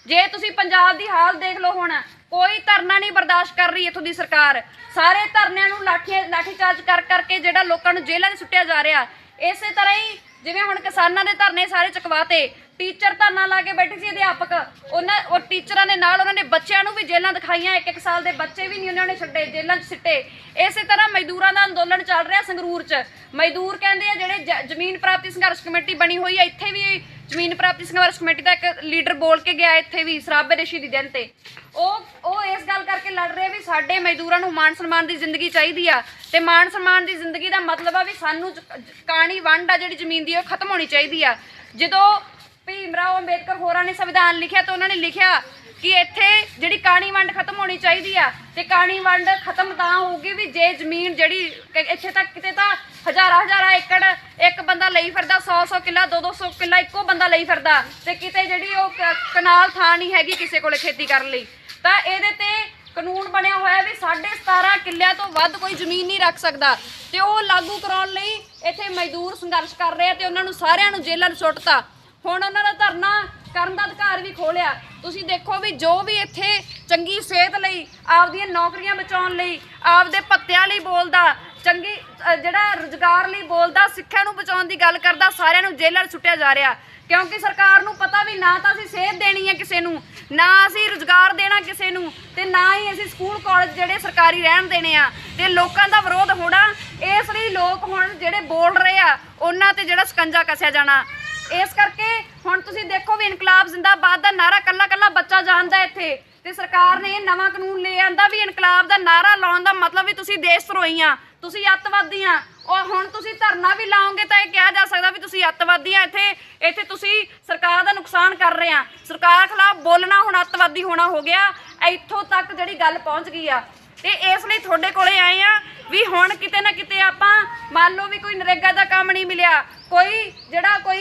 ਜੇ ਤੁਸੀਂ ਪੰਜਾਬ ਦੀ ਹਾਲ ਦੇਖ ਲਓ ਹੁਣ ਕੋਈ ਧਰਨਾ ਨਹੀਂ ਬਰਦਾਸ਼ਤ ਕਰ ਰਹੀ ਇੱਥੋਂ ਦੀ ਸਰਕਾਰ। ਸਾਰੇ ਧਰਨਿਆਂ ਨੂੰ ਲਾਠੀ ਲਾਠੀਚਾਰਜ ਕਰ ਕਰਕੇ ਜਿਹੜਾ ਲੋਕਾਂ ਨੂੰ ਜੇਲ੍ਹਾਂ 'ਚ ਸੁੱਟਿਆ ਜਾ ਰਿਹਾ। ਇਸੇ ਤਰ੍ਹਾਂ ਹੀ ਜਿਵੇਂ ਹੁਣ ਕਿਸਾਨਾਂ ਦੇ ਧਰਨੇ ਸਾਰੇ ਚੁਕਵਾਤੇ ਟੀਚਰ ਧਰਨਾ ਲਾ ਕੇ ਬੈਠੇ ਸੀ ਅਧਿਆਪਕ। ਉਹਨਾਂ, ਉਹ ਟੀਚਰਾਂ ਦੇ ਨਾਲ ਉਹਨਾਂ ਨੇ ਬੱਚਿਆਂ ਨੂੰ ਵੀ ਜੇਲ੍ਹਾਂ ਦਿਖਾਈਆਂ ਇੱਕ ਇੱਕ ਸਾਲ ਦੇ ਬੱਚੇ ਵੀ ਨਹੀਂ ਉਹਨਾਂ ਨੇ ਛੱਡੇ, ਜੇਲ੍ਹਾਂ 'ਚ ਸਿੱਟੇ। ਇਸੇ ਤਰ੍ਹਾਂ ਮਜ਼ਦੂਰਾਂ ਦਾ ਅੰਦੋਲਨ ਚੱਲ ਰਿਹਾ ਸੰਗਰੂਰ 'ਚ। ਮਜ਼ਦੂਰ ਕਹਿੰਦੇ ਆ, ਜਿਹੜੇ ਜ- ਜ਼ਮੀਨ ਪ੍ਰਾਪਤੀ ਸੰਘਰਸ਼ ਕਮੇਟੀ ਬਣੀ ਹੋਈ ਹੈ ਇੱਥੇ ਵੀ ਜ਼ਮੀਨ ਪ੍ਰਾਪਤੀ ਸੰਘਰਸ਼ ਕਮੇਟੀ ਦਾ ਇੱਕ ਲੀਡਰ ਬੋਲ ਕੇ ਗਿਆ ਇੱਥੇ ਵੀ, ਸਰਾਬੇ ਰਿਸ਼ੀ ਦੀ ਦਿਨ ਤੇ। ਉਹ ਉਹ ਇਸ ਗੱਲ ਕਰਕੇ ਲੜ ਰਹੇ ਵੀ ਸਾਡੇ ਮਜ਼ਦੂਰਾਂ ਨੂੰ ਮਾਣ ਸਨਮਾਨ ਦੀ ਜ਼ਿੰਦਗੀ ਚਾਹੀਦੀ ਆ। ਤੇ ਮਾਣ ਸਨਮਾਨ ਦੀ ਜ਼ਿੰਦਗੀ ਦਾ ਮਤਲਬ ਆ ਵੀ ਸਾਨੂੰ ਜ- ਜ- ਕਾਣੀ ਵੰਡ ਆ ਜਿਹੜੀ ਜ਼ਮੀਨ ਦੀ, ਉਹ ਖਤਮ ਹੋਣੀ ਚਾਹੀਦੀ ਆ। ਜਦੋਂ ਭੀਮ ਰਾਓ ਅੰਬੇਦਕਰ ਹੋਰਾਂ ਨੇ ਸੰਵਿਧਾਨ ਲਿਖਿਆ ਤਾਂ ਉਹਨਾਂ ਨੇ ਲਿਖਿਆ ਕਿ ਇੱਥੇ ਜਿਹੜੀ ਕਾਣੀ ਵੰਡ ਖਤਮ ਹੋਣੀ ਚਾਹੀਦੀ ਆ ਤੇ ਕਾਣੀ ਵੰਡ ਖਤਮ ਤਾਂ ਹੋਊਗੀ ਵੀ ਜੇ ਜ਼ਮੀਨ ਜਿਹੜੀ ਇੱਥੇ ਤੱਕ ਕਿਤੇ ਤਾਂ ਹਜ਼ਾਰਾਂ ਹਜ਼ਾਰਾਂ ਏਕੜ ਇੱਕ ਬੰਦਾ ਲਈ ਫਿਰਦਾ 100 100 ਕਿੱਲਾ 2 200 ਕਿੱਲਾ ਇੱਕੋ ਬੰਦਾ ਲਈ ਫਿਰਦਾ ਤੇ ਕਿਤੇ ਜਿਹੜੀ ਉਹ ਕ- ਕਨਾਲ ਥਾਂ ਨਹੀਂ ਹੈਗੀ ਕਿਸੇ ਕੋਲੇ ਖੇਤੀ ਕਰਨ ਲਈ। ਤਾਂ ਇਹਦੇ ਤੇ ਕਾਨੂੰਨ ਬਣਿਆ ਹੋਇਆ ਵੀ 17.5 ਕਿੱਲਿਆਂ ਤੋਂ ਵੱਧ ਕੋਈ ਜ਼ਮੀਨ ਨਹੀਂ ਰੱਖ ਸਕਦਾ ਤੇ ਉਹ ਲਾਗੂ ਕਰਾਉਣ ਲਈ ਇੱਥੇ ਮਜ਼ਦੂਰ ਸੰਘਰਸ਼ ਕਰ ਰਹੇ ਆ ਤੇ ਉਹਨਾਂ ਨੂੰ ਸਾਰਿਆਂ ਨੂੰ ਜੇਲ੍ਹਾਂ ਨੂੰ ਸੁੱਟਤਾ। ਹੁਣ ਉਹਨਾਂ ਦਾ ਧਰਨਾ ਕਰਨ ਦਾ ਅਧਿਕਾਰ ਵੀ ਖੋਲਿਆ। ਤੁਸੀਂ ਦੇਖੋ ਵੀ ਜੋ ਵੀ ਇੱਥੇ ਚੰਗੀ ਸਿਹਤ ਲਈ, ਆਪਦੀਆਂ ਨੌਕਰੀਆਂ ਬਚਾਉਣ ਲਈ, ਆਪਦੇ ਭੱਤਿਆਂ ਲਈ ਬੋਲਦਾ, ਚੰਗੀ ਜਿਹੜਾ ਰੁਜ਼ਗਾਰ ਲਈ ਬੋਲਦਾ, ਸਿੱਖਿਆ ਨੂੰ ਬਚਾਉਣ ਦੀ ਗੱਲ ਕਰਦਾ, ਸਾਰਿਆਂ ਨੂੰ ਜੇਲ੍ਹਾਂ 'ਚ ਸੁੱਟਿਆ ਜਾ ਰਿਹਾ। ਕਿਉਂਕਿ ਸਰਕਾਰ ਨੂੰ ਪਤਾ ਵੀ ਨਾ ਤਾਂ ਅਸੀਂ ਸਿਹਤ ਦੇਣੀ ਹੈ ਕਿਸੇ ਨੂੰ, ਨਾ ਅਸੀਂ ਰੁਜ਼ਗਾਰ ਦੇਣਾ ਕਿਸੇ ਨੂੰ, ਤੇ ਨਾ ਹੀ ਅਸੀਂ ਸਕੂਲ, ਕਾਲਜ ਜਿਹੜੇ ਸਰਕਾਰੀ ਰਹਿਣ ਦੇਣੇ ਆ। ਤੇ ਲੋਕਾਂ ਦਾ ਵਿਰੋਧ ਹੋਣਾ, ਇਸ ਲਈ ਲੋਕ ਹੁਣ ਜਿਹੜੇ ਬੋਲ ਰਹੇ ਆ, ਉਹਨਾਂ ਤੇ ਜਿਹੜਾ ਸਕੰਜਾ ਕੱਸਿਆ ਜਾਣਾ। ਇਸ ਕਰਕੇ ਹੁਣ ਤੁਸੀਂ ਦੇਖੋ ਵੀ ਇਨਕਲਾਬ ਜ਼ਿੰਦਾਬਾਦ ਦਾ ਨਾਰਾ ਕੱਲਾ ਕੱਲਾ ਬੱਚਾ ਜਾਣਦਾ ਇੱਥੇ। ਤੇ ਸਰਕਾਰ ਨੇ ਇਹ ਨਵਾਂ ਕਾਨੂੰਨ ਲੈ ਆਂਦਾ ਵੀ ਇਨਕਲਾਬ ਦਾ ਨਾਰਾ ਲਾਉਣ ਦਾ ਮਤਲਬ ਵੀ ਤੁਸੀਂ ਦੇਸ਼ ਧਰੋਈ ਆ ਤੁਸੀਂ ਅੱਤਵਾਦੀ ਆ ਔਰ ਹੁਣ ਤੁਸੀਂ ਧਰਨਾ ਵੀ ਲਾਓਗੇ ਤਾਂ ਇਹ ਕਿਹਾ ਜਾ ਸਕਦਾ ਵੀ ਤੁਸੀਂ ਅੱਤਵਾਦੀ ਆ ਇੱਥੇ ਇੱਥੇ ਤੁਸੀਂ ਸਰਕਾਰ ਦਾ ਨੁਕਸਾਨ ਕਰ ਰਹੇ ਆ। ਸਰਕਾਰ ਖਿਲਾਫ ਬੋਲਣਾ ਹੁਣ ਅੱਤਵਾਦੀ ਹੋਣਾ ਹੋ ਗਿਆ, ਇੱਥੋਂ ਤੱਕ ਜਿਹੜੀ ਗੱਲ ਪਹੁੰਚ ਗਈ ਆ। ਤੇ ਇਸ ਲਈ ਤੁਹਾਡੇ ਕੋਲੇ ਆਏ ਆ ਵੀ ਹੁਣ ਕਿਤੇ ਨਾ ਕਿਤੇ ਆਪਾਂ ਮੰਨ ਲਓ ਵੀ ਕੋਈ ਨਰੇਗਾ ਦਾ ਕੰਮ ਨਹੀਂ ਮਿਲਿਆ, ਕੋਈ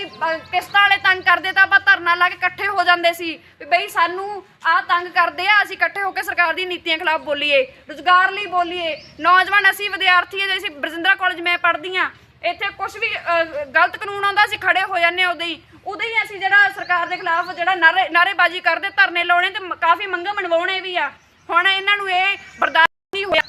ਕੋਈ ਕਿਸ਼ਤਾਂ ਵਾਲੇ ਤੰਗ ਕਰਦੇ ਤਾਂ ਆਪਾਂ ਧਰਨਾ ਲਾ ਕੇ ਇਕੱਠੇ ਹੋ ਜਾਂਦੇ ਸੀ। ਵੀ ਬਈ ਸਾਨੂੰ ਆਹ ਤੰਗ ਕਰਦੇ ਆ, ਅਸੀਂ ਇਕੱਠੇ ਹੋ ਕੇ ਸਰਕਾਰ ਦੀ ਨੀਤੀਆਂ ਖਿਲਾਫ ਬੋਲੀਏ, ਰੁਜ਼ਗਾਰ ਲਈ ਬੋਲੀਏ। ਨੌਜਵਾਨ ਅਸੀਂ ਵਿਦਿਆਰਥੀ ਆ ਜੇ ਅਸੀਂ ਬਰਜਿੰਦਰਾ ਕਾਲਜ ਮੈਂ ਪੜ੍ਹਦੀ ਆ, ਇੱਥੇ ਕੁਝ ਵੀ ਗਲਤ ਕਾਨੂੰਨ ਆਉਂਦਾ, ਅਸੀਂ ਖੜੇ ਹੋ ਜਾਂਦੇ ਉਦੋਂ ਹੀ। ਉਦੋਂ ਹੀ ਅਸੀਂ ਜਿਹੜਾ ਸਰਕਾਰ ਦੇ ਖਿਲਾਫ ਜਿਹੜਾ ਨਾਰੇ, ਨਾਰੇਬਾਜ਼ੀ ਕਰਦੇ, ਧਰਨੇ ਲਾਉਣੇ ਤੇ ਕਾਫੀ ਮੰਗਾਂ ਮਨਵਾਉਣੇ ਵੀ ਆ। ਹੁਣ ਇਹਨਾਂ ਨੂੰ ਇਹ ਬਰਦਾਸ਼ਤ ਨਹੀਂ ਹੋਇਆ।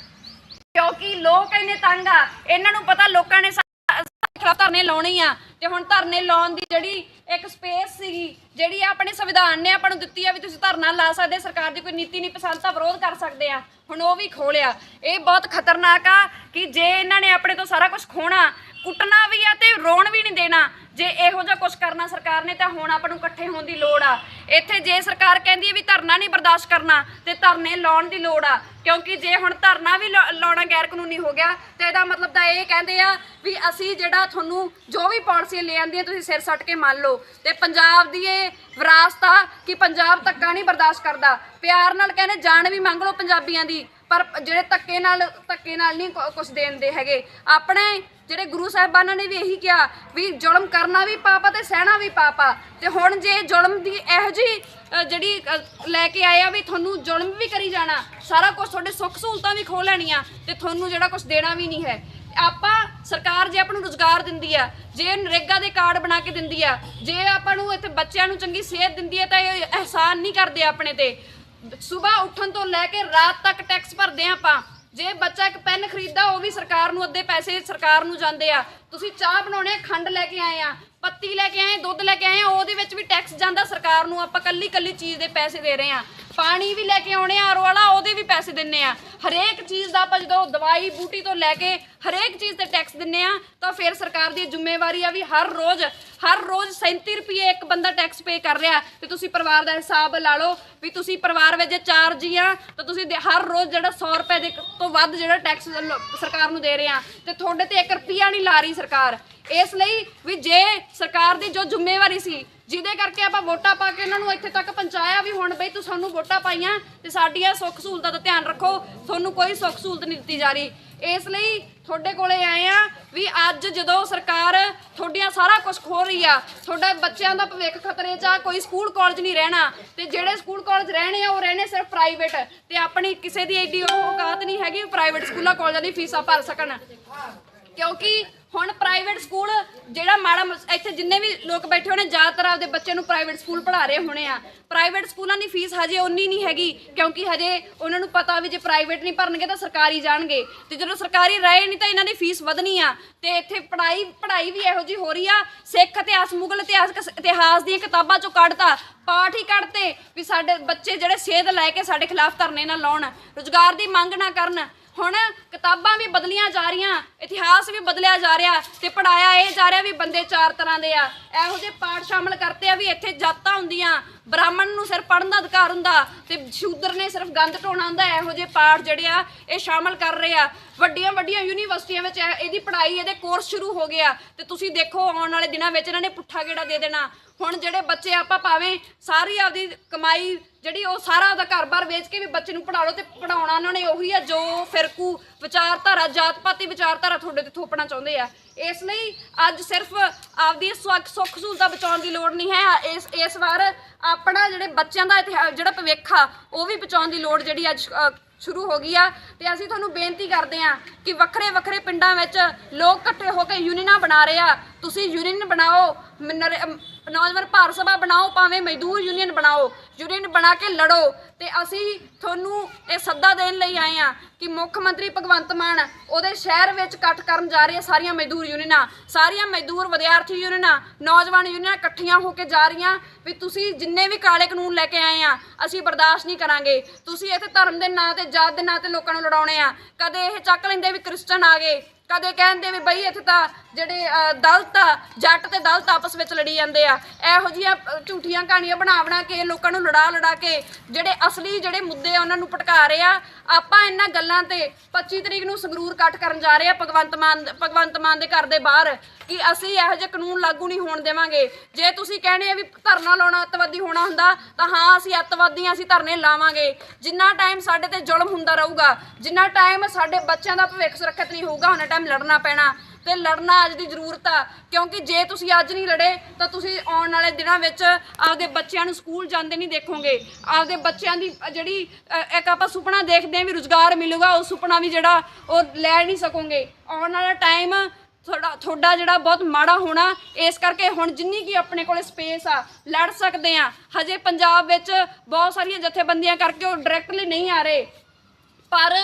ਕਿਉਂਕਿ ਲੋਕ ਇਹਨੇ ਤੰਗ ਆ, ਇਹਨਾਂ ਨੂੰ ਪਤਾ ਲੋਕਾਂ ਨੇ ਖਿਲਾਫ ਧਰਨੇ ਲਾਉਣੇ ਆ। ਤੇ ਹੁਣ ਧਰਨੇ ਲਾਉਣ ਦੀ ਜਿਹੜੀ ਇੱਕ ਸਪੇਸ ਸੀਗੀ ਜਿਹੜੀ ਆਪਣੇ ਸੰਵਿਧਾਨ ਨੇ ਆਪਾਂ ਨੂੰ ਦਿੱਤੀ ਆ ਵੀ ਤੁਸੀਂ ਧਰਨਾ ਲਾ ਸਕਦੇ, ਸਰਕਾਰ ਦੀ ਕੋਈ ਨੀਤੀ ਨਹੀਂ ਪਸੰਦ ਤਾਂ ਵਿਰੋਧ ਕਰ ਸਕਦੇ ਆ। ਹੁਣ ਉਹ ਵੀ ਖੋਲਿਆ। ਇਹ ਬਹੁਤ ਖਤਰਨਾਕ ਆ ਕਿ ਜੇ ਇਹਨਾਂ ਨੇ ਆਪਣੇ ਤੋਂ ਸਾਰਾ ਕੁਝ ਖੋਣਾ, ਕੁੱਟਣਾ ਵੀ ਆ ਤੇ ਰੋਣ ਵੀ ਨਹੀਂ ਦੇਣਾ। ਜੇ ਇਹੋ ਜਿਹਾ ਕੁਝ ਕਰਨਾ ਸਰਕਾਰ ਨੇ ਤਾਂ ਹੁਣ ਆਪਾਂ ਨੂੰ ਇਕੱਠੇ ਹੋਣ ਦੀ ਲੋੜ ਆ। ਇੱਥੇ ਜੇ ਸਰਕਾਰ ਕਹਿੰਦੀ ਹੈ ਵੀ ਧਰਨਾ ਨਹੀਂ ਬਰਦਾਸ਼ਤ ਕਰਨਾ, ਤੇ ਧਰਨੇ ਲਾਉਣ ਦੀ ਲੋੜ ਆ। ਕਿਉਂਕਿ ਜੇ ਹੁਣ ਧਰਨਾ ਵੀ ਲਾ- ਲਾਉਣਾ ਗੈਰ ਕਾਨੂੰਨੀ ਹੋ ਗਿਆ, ਤੇ ਇਹਦਾ ਮਤਲਬ ਤਾਂ ਇਹ ਕਹਿੰਦੇ ਆ ਵੀ ਅਸੀਂ ਜਿਹੜਾ ਤੁਹਾਨੂੰ ਜੋ ਵੀ ਪਾਲਿਸੀ ਲੈ ਆਂਦੀ ਹੈ ਤੁਸੀਂ ਸਿਰ ਸੱਟ ਕੇ ਮੰਨ ਲਓ। ਤੇ ਪੰਜਾਬ ਦੀ ਇਹ ਵਿਰਾਸਤ ਕਿ ਪੰਜਾਬ ਧੱਕਾ ਨਹੀਂ ਬਰਦਾਸ਼ਤ ਕਰਦਾ। ਪਿਆਰ ਨਾਲ ਕਹਿੰਦੇ, ਜਾਨ ਵੀ ਮੰਗ ਲਓ ਪੰਜਾਬੀਆਂ ਦੀ, ਪਰ ਜਿਹੜੇ ਧੱਕੇ ਨਾਲ ਧੱਕੇ ਨਾਲ ਨਹੀਂ ਕੁਝ ਦੇਣਦੇ ਹੈਗੇ। ਆਪਣੇ ਜਿਹੜੇ ਗੁਰੂ ਸਾਹਿਬਾਨਾਂ ਨੇ ਵੀ ਇਹੀ ਕਿਹਾ ਵੀ ਜ਼ੁਲਮ ਕਰਨਾ ਵੀ ਪਾਪ ਤੇ ਸਹਿਣਾ ਵੀ ਪਾਪ ਆ। ਤੇ ਹੁਣ ਜੇ ਜ਼ੁਲਮ ਦੀ ਇਹੋ ਜੀ ਜਿਹੜੀ ਲੈ ਕੇ ਆਏ ਆ ਵੀ ਤੁਹਾਨੂੰ ਜ਼ੁਲਮ ਵੀ ਕਰੀ ਜਾਣਾ, ਸਾਰਾ ਕੁਝ ਤੁਹਾਡੇ ਸੁੱਖ ਸਹੂਲਤਾਂ ਵੀ ਖੋ ਲੈਣੀਆਂ ਤੇ ਤੁਹਾਨੂੰ ਜਿਹੜਾ ਕੁਝ ਦੇਣਾ ਵੀ ਨਹੀਂ ਹੈ। ਆਪਾਂ ਸਰਕਾਰ ਜੇ ਆਪਾਂ ਨੂੰ ਰੋਜ਼ਗਾਰ ਦਿੰਦੀ ਆ, ਜੇ ਨਰੇਗਾ ਦੇ ਕਾਰਡ ਬਣਾ ਕੇ ਦਿੰਦੀ ਆ, ਜੇ ਆਪਾਂ ਨੂੰ ਇੱਥੇ ਬੱਚਿਆਂ ਨੂੰ ਚੰਗੀ ਸਿਹਤ ਦਿੰਦੀ ਆ, ਤਾਂ ਇਹ ਅਹਿਸਾਨ ਨਹੀਂ ਕਰਦੇ ਆਪਣੇ ਤੇ। ਸਵੇਰ ਉੱਠਣ ਤੋਂ ਲੈ ਕੇ ਰਾਤ ਤੱਕ ਟੈਕਸ ਭਰਦੇ ਆ ਆਪਾਂ। ਜੇ ਬੱਚਾ ਇੱਕ ਪੈਨ ਖਰੀਦਦਾ, ਉਹ ਵੀ ਸਰਕਾਰ ਨੂੰ ਅੱਧੇ ਪੈਸੇ ਸਰਕਾਰ ਨੂੰ ਜਾਂਦੇ ਆ। ਤੁਸੀਂ ਚਾਹ ਬਣਾਉਣੇ, ਖੰਡ ਲੈ ਕੇ ਆਏ ਆ। ਪੱਤੀ ਲੈ ਕੇ ਆਏ, ਦੁੱਧ ਲੈ ਕੇ ਆਏ, ਉਹਦੇ ਵਿੱਚ ਵੀ ਟੈਕਸ ਜਾਂਦਾ ਸਰਕਾਰ ਨੂੰ, ਆਪਾਂ ਕੱਲੀ ਕੱਲੀ ਚੀਜ਼ ਦੇ ਪੈਸੇ ਦੇ ਰਹੇ ਆ ਪਾਣੀ ਵੀ ਲੈ ਕੇ ਆਉਣੇ ਆ ਆਰੋ ਵਾਲਾ ਉਹਦੇ ਵੀ ਪੈਸੇ ਦਿੰਨੇ ਆ। ਹਰੇਕ ਚੀਜ਼ ਦਾ ਆਪਾਂ ਜਦੋਂ ਦਵਾਈ, ਬੂਟੀ ਤੋਂ ਲੈ ਕੇ ਹਰੇਕ ਚੀਜ਼ ਤੇ ਟੈਕਸ ਦਿੰਨੇ ਆ, ਤਾਂ ਫਿਰ ਸਰਕਾਰ ਦੀ ਜ਼ਿੰਮੇਵਾਰੀ ਆ ਵੀ ਹਰ ਰੋਜ਼ ਹਰ ਰੋਜ਼ 37 ਰੁਪਏ ਇੱਕ ਬੰਦਾ ਟੈਕਸ ਪੇ ਕਰ ਰਿਹਾ। ਤੇ ਤੁਸੀਂ ਪਰਿਵਾਰ ਦਾ ਹਿਸਾਬ ਲਾ ਲਓ ਵੀ ਤੁਸੀਂ ਪਰਿਵਾਰ ਵਿੱਚ ਜੇ ਚਾਰ ਜੀ ਆ, ਤਾਂ ਤੁਸੀਂ ਦੇ- ਹਰ ਰੋਜ਼ ਜਿਹੜਾ 100 ਰੁਪਏ ਦੇ ਤੋਂ ਵੱਧ ਜਿਹੜਾ ਟੈਕਸ ਸਰਕਾਰ ਨੂੰ ਦੇ ਰਹੇ ਆ। ਤੇ ਤੁਹਾਡੇ ਤੇ 1 ਰੁਪਿਆ ਨਹੀਂ ਲਾ ਰਹੀ ਸਰਕਾਰ। ਇਸ ਲਈ ਵੀ ਜੇ ਸਰਕਾਰ ਦੀ ਜੋ ਜ਼ਿੰਮੇਵਾਰੀ ਸੀ, ਜਿਹਦੇ ਕਰਕੇ ਆਪਾਂ ਵੋਟਾਂ ਪਾ ਕੇ ਇਹਨਾਂ ਨੂੰ ਇੱਥੇ ਤੱਕ ਪਹੁੰਚਾਇਆ ਵੀ ਹੁਣ ਬਈ ਤੂੰ ਸਾਨੂੰ ਵੋਟਾਂ ਪਾਈਆਂ ਤੇ ਸਾਡੀਆਂ ਸੁੱਖ ਸਹੂਲਤਾਂ ਦਾ ਧਿਆਨ ਰੱਖੋ, ਤੁਹਾਨੂੰ ਕੋਈ ਸੁੱਖ ਸਹੂਲਤ ਨਹੀਂ ਦਿੱਤੀ ਜਾ ਰਹੀ। ਇਸ ਲਈ ਤੁਹਾਡੇ ਕੋਲੇ ਆਏ ਆ ਵੀ ਅੱਜ ਜਦੋਂ ਸਰਕਾਰ ਤੁਹਾਡੀਆਂ ਸਾਰਾ ਕੁਝ ਖੋ ਰਹੀ ਆ, ਤੁਹਾਡੇ ਬੱਚਿਆਂ ਦਾ ਭਵਿੱਖ ਖਤਰੇ 'ਚ ਆ, ਕੋਈ ਸਕੂਲ ਕਾਲਜ ਨਹੀਂ ਰਹਿਣਾ, ਤੇ ਜਿਹੜੇ ਸਕੂਲ ਕਾਲਜ ਰਹਿਣੇ ਆ, ਉਹ ਰਹਿਣੇ ਸਿਰਫ ਪ੍ਰਾਈਵੇਟ ਤੇ ਆਪਣੀ ਕਿਸੇ ਦੀ ਐਡੀ ਉਹ ਔਕਾਤ ਨਹੀਂ ਹੈਗੀ ਪ੍ਰਾਈਵੇਟ ਸਕੂਲਾਂ ਕਾਲਜਾਂ ਦੀ ਫੀਸਾਂ ਭਰ ਸਕਣ। ਕਿਉਂਕਿ ਹੁਣ ਪ੍ਰਾਈਵੇਟ ਸਕੂਲ ਜਿਹੜਾ ਮਾੜਾ ਮਸ- ਇੱਥੇ ਜਿੰਨੇ ਵੀ ਲੋਕ ਬੈਠੇ ਹੋਣੇ, ਜ਼ਿਆਦਾਤਰ ਆਪਦੇ ਬੱਚੇ ਨੂੰ ਪ੍ਰਾਈਵੇਟ ਸਕੂਲ ਪੜ੍ਹਾ ਰਹੇ ਹੋਣੇ ਆ। ਪ੍ਰਾਈਵੇਟ ਸਕੂਲਾਂ ਦੀ ਫੀਸ ਹਜੇ ਉਨੀ ਨਹੀਂ ਹੈਗੀ, ਕਿਉਂਕਿ ਹਜੇ ਉਹਨਾਂ ਨੂੰ ਪਤਾ ਵੀ ਜੇ ਪ੍ਰਾਈਵੇਟ ਨਹੀਂ ਭਰਨਗੇ ਤਾਂ ਸਰਕਾਰੀ ਜਾਣਗੇ। ਤੇ ਜਦੋਂ ਸਰਕਾਰੀ ਰਹੇ ਨਹੀਂ ਤਾਂ ਇਹਨਾਂ ਦੀ ਫੀਸ ਵਧਣੀ ਆ। ਤੇ ਇੱਥੇ ਪੜ੍ਹਾਈ ਪੜ੍ਹਾਈ ਵੀ ਇਹੋ ਜੀ ਹੋ ਰਹੀ ਆ। ਸਿੱਖ ਇਤਿਹਾਸ, ਮੁਗਲ ਇਤਿਹਾਸ ਇਤਿਹਾਸ ਦੀਆਂ ਕਿਤਾਬਾਂ ਚੋਂ ਕੱਢਤਾ, ਪਾਠ ਹੀ ਕੱਢਤੇ ਵੀ ਸਾਡੇ ਬੱਚੇ ਜਿਹੜੇ ਸੇਧ ਲੈ ਕੇ ਸਾਡੇ ਖਿਲਾਫ ਧਰਨੇ ਨਾ ਲਾਉਣ। ਰੁਜ਼ਗਾਰ ਦੀ ਮੰਗ ਨਾ ਕਰਨ। ਹੁਣ ਕਿਤਾਬਾਂ ਵੀ ਬਦਲੀਆਂ ਜਾ ਰਹੀਆਂ, ਇਤਿਹਾਸ ਵੀ ਬਦਲਿਆ ਜਾ ਰਿਹਾ ਤੇ ਪੜਾਇਆ ਇਹ ਜਾ ਰਿਹਾ ਵੀ ਬੰਦੇ ਚਾਰ ਤਰ੍ਹਾਂ ਦੇ ਆ। ਇਹੋ ਜਿਹੇ ਪਾਠ ਸ਼ਾਮਲ ਕਰਤੇ ਆ ਵੀ ਇੱਥੇ ਜਾਤਾਂ ਹੁੰਦੀਆਂ, ਬ੍ਰਾਹਮਣ ਨੂੰ ਸਿਰਫ ਪੜਨ ਦਾ ਅਧਿਕਾਰ ਹੁੰਦਾ ਤੇ ਸ਼ੂਦਰ ਨੇ ਸਿਰਫ ਗੰਦ ਢੋਣਾ ਹੁੰਦਾ, ਇਹੋ ਜਿਹੇ ਪਾਠ ਜਿਹੜੇ ਆ, ਇਹ ਸ਼ਾਮਲ ਕਰ ਰਹੇ ਆ। ਵੱਡੀਆਂ ਵੱਡੀਆਂ ਯੂਨੀਵਰਸਿਟੀਆਂ ਵਿੱਚ ਇਹ- ਇਹਦੀ ਪੜ੍ਹਾਈ, ਇਹਦੇ ਕੋਰਸ ਸ਼ੁਰੂ ਹੋ ਗਿਆ ਤੇ ਤੁਸੀਂ ਦੇਖੋ ਆਉਣ ਵਾਲੇ ਦਿਨਾਂ ਵਿੱਚ ਇਹਨਾਂ ਨੇ ਪੁੱਠਾ ਗੇੜਾ ਦੇ ਦੇਣਾ। ਹੁਣ ਜਿਹੜੇ ਬੱਚੇ ਆਪਾਂ ਭਾਵੇਂ ਸਾਰੀ ਆਪਦੀ ਕਮਾਈ ਜਿਹੜੀ ਉਹ ਸਾਰਾ ਉਹਦਾ ਘਰ-ਬਾਰ ਵੇਚ ਕੇ ਵੀ ਬੱਚੇ ਨੂੰ ਪੜ੍ਹਾ ਲਓ ਤੇ ਪੜਾਉਣਾ ਉਹਨਾਂ ਨੇ ਉਹੀ ਆ, ਜੋ ਫਿਰਕੂ ਵਿਚਾਰਧਾਰਾ, ਜਾਤ-ਪਾਤੀ ਵਿਚਾਰਧਾਰਾ ਤੁਹਾਡੇ ਤੇ ਥੋਪਣਾ ਚਾਹੁੰਦੇ ਆ। ਇਸ ਲਈ ਅੱਜ ਸਿਰਫ ਆਪਦੀ ਸੁੱਖ ਸੁੱਖ ਸਹੂਲਤਾਂ ਬਚਾਉਣ ਦੀ ਲੋੜ ਨਹੀਂ ਹੈ। ਇਸ ਇਸ ਵਾਰ ਆਪਣਾ ਜਿਹੜੇ ਬੱਚਿਆਂ ਦਾ ਇਤਿਹਾਸ ਜਿਹੜਾ ਭਵਿੱਖ ਆ, ਉਹ ਵੀ ਬਚਾਉਣ ਦੀ ਲੋੜ ਜਿਹੜੀ ਅੱਜ ਸ਼ੁਰੂ ਹੋ ਗਈ ਆ। ਤੇ ਅਸੀਂ ਤੁਹਾਨੂੰ ਬੇਨਤੀ ਕਰਦੇ ਆ ਕਿ ਵੱਖਰੇ ਵੱਖਰੇ ਪਿੰਡਾਂ ਵਿੱਚ ਲੋਕ ਇਕੱਠੇ ਹੋ ਕੇ ਯੂਨੀਅਨਾਂ ਬਣਾ ਰਹੇ ਆ। ਤੁਸੀਂ ਯੂਨੀਅਨ ਬਣਾਓ ਨੌਜਵਾਨ ਭਾਰਤ ਸਭਾ ਬਣਾਓ, ਭਾਵੇਂ ਮਜ਼ਦੂਰ ਯੂਨੀਅਨ ਬਣਾਓ ਯੂਨੀਅਨ ਬਣਾ ਕੇ ਲੜੋ। ਤੇ ਅਸੀਂ ਤੁਹਾਨੂੰ ਇਹ ਸੱਦਾ ਦੇਣ ਲਈ ਆਏ ਆ ਕਿ ਮੁੱਖ ਮੰਤਰੀ ਭਗਵੰਤ ਮਾਨ ਉਹਦੇ ਸ਼ਹਿਰ ਵਿੱਚ ਇਕੱਠ ਕਰਨ ਜਾ ਰਹੇ ਸਾਰੀਆਂ ਮਜ਼ਦੂਰ ਯੂਨੀਅਨਾਂ ਸਾਰੀਆਂ ਮਜ਼ਦੂਰ ਵਿਦਿਆਰਥੀ ਯੂਨੀਅਨਾਂ ਨੌਜਵਾਨ ਯੂਨੀਅਨਾਂ ਇਕੱਠੀਆਂ ਹੋ ਕੇ ਜਾ ਰਹੀਆਂ ਵੀ ਤੁਸੀਂ ਜਿੰਨੇ ਵੀ ਕਾਲੇ ਕਾਨੂੰਨ ਲੈ ਕੇ ਆਏ ਆ, ਅਸੀਂ ਬਰਦਾਸ਼ਤ ਨਹੀਂ ਕਰਾਂਗੇ। ਤੁਸੀਂ ਇੱਥੇ ਧਰਮ ਦੇ ਨਾਂ ਤੇ, ਜਾਤ ਦੇ ਨਾਂ ਤੇ ਲੋਕਾਂ ਨੂੰ ਲੜਾਉਣੇ ਆ। ਕਦੇ ਇਹ ਚੱਕ ਲੈਂਦੇ ਵੀ ਕ੍ਰਿਸਚਨ ਆ ਗਏ। ਕਦੇ ਕਹਿੰਦੇ ਵੀ ਬਈ ਇੱਥੇ ਤਾਂ ਜਿਹੜੇ ਦਲਤ ਆ, ਜੱਟ ਤੇ ਦਲਤ ਆਪਸ ਵਿੱਚ ਲੜੀ ਜਾਂਦੇ ਆ। ਇਹੋ ਜਿਹੀਆਂ ਝੂਠੀਆਂ ਕਹਾਣੀਆਂ ਬਣਾ ਬਣਾ ਕੇ, ਲੋਕਾਂ ਨੂੰ ਲੜਾ ਲੜਾ ਕੇ, ਜਿਹੜੇ ਅਸਲੀ ਜਿਹੜੇ ਮੁੱਦੇ ਆ, ਉਹਨਾਂ ਨੂੰ ਭਟਕਾ ਰਹੇ ਆ। ਆਪਾਂ ਇਹਨਾਂ ਗੱਲਾਂ ਤੇ 25 ਤਰੀਕ ਨੂੰ ਸੰਗਰੂਰ ਇਕੱਠ ਕਰਨ ਜਾ ਰਹੇ ਆ, ਭਗਵੰਤ ਮਾਨ ਭਗਵੰਤ ਮਾਨ ਦੇ ਘਰ ਦੇ ਬਾਹਰ, ਕਿ ਅਸੀਂ ਇਹੋ ਜਿਹੇ ਕਾਨੂੰਨ ਲਾਗੂ ਨਹੀਂ ਹੋਣ ਦੇਵਾਂਗੇ। ਜੇ ਤੁਸੀਂ ਕਹਿੰਦੇ ਆ ਵੀ ਧਰਨਾ ਲਾਉਣਾ ਅੱਤਵਾਦੀ ਹੋਣਾ ਹੁੰਦਾ, ਤਾਂ ਹਾਂ, ਅਸੀਂ ਅੱਤਵਾਦੀ ਹਾਂ ਅਸੀਂ ਧਰਨੇ ਲਾਵਾਂਗੇ। ਜਿੰਨਾ ਟਾਈਮ ਸਾਡੇ ਤੇ ਜ਼ੁਲਮ ਹੁੰਦਾ ਰਹੂਗਾ, ਜਿੰਨਾ ਟਾਈਮ ਸਾਡੇ ਬੱਚਿਆਂ ਦਾ ਭਵਿੱਖ ਸੁਰੱਖਿਅਤ ਨਹੀਂ ਹੋਊਗਾ ਉਹਨਾਂ ਟਾਈਮ ਲੜਨਾ ਪੈਣਾ ਤੇ ਲੜਨਾ ਅੱਜ ਦੀ ਜ਼ਰੂਰਤ ਆ। ਕਿਉਂਕਿ ਜੇ ਤੁਸੀਂ ਅੱਜ ਨਹੀਂ ਲੜੇ, ਤਾਂ ਤੁਸੀਂ ਆਉਣ ਵਾਲੇ ਦਿਨਾਂ ਵਿੱਚ ਆਪਦੇ ਬੱਚਿਆਂ ਨੂੰ ਸਕੂਲ ਜਾਂਦੇ ਨਹੀਂ ਦੇਖੋਗੇ। ਆਪਦੇ ਬੱਚਿਆਂ ਦੀ ਜਿਹੜੀ ਇੱਕ ਆਪਾਂ ਸੁਪਨਾ ਦੇਖਦੇ ਹਾਂ ਵੀ ਰੁਜ਼ਗਾਰ ਮਿਲੂਗਾ, ਉਹ ਸੁਪਨਾ ਵੀ ਜਿਹੜਾ ਉਹ ਲੈ ਨਹੀਂ ਸਕੋਗੇ। ਆਉਣ ਵਾਲਾ ਟਾਈਮ ਤੁਹਾਡਾ ਤੁਹਾਡਾ ਜਿਹੜਾ ਬਹੁਤ ਮਾੜਾ ਹੋਣਾ, ਇਸ ਕਰਕੇ ਹੁਣ ਜਿੰਨੀ ਕੀ ਆਪਣੇ ਕੋਲੇ ਸਪੇਸ ਆ, ਲੜ ਸਕਦੇ ਆ ਹਜੇ ਪੰਜਾਬ ਵਿੱਚ ਬਹੁਤ ਸਾਰੀਆਂ ਜਥੇਬੰਦੀਆਂ ਕਰਕੇ ਉਹ ਡਾਇਰੈਕਟਲੀ ਨਹੀਂ ਆ ਰਹੇ। ਪਰ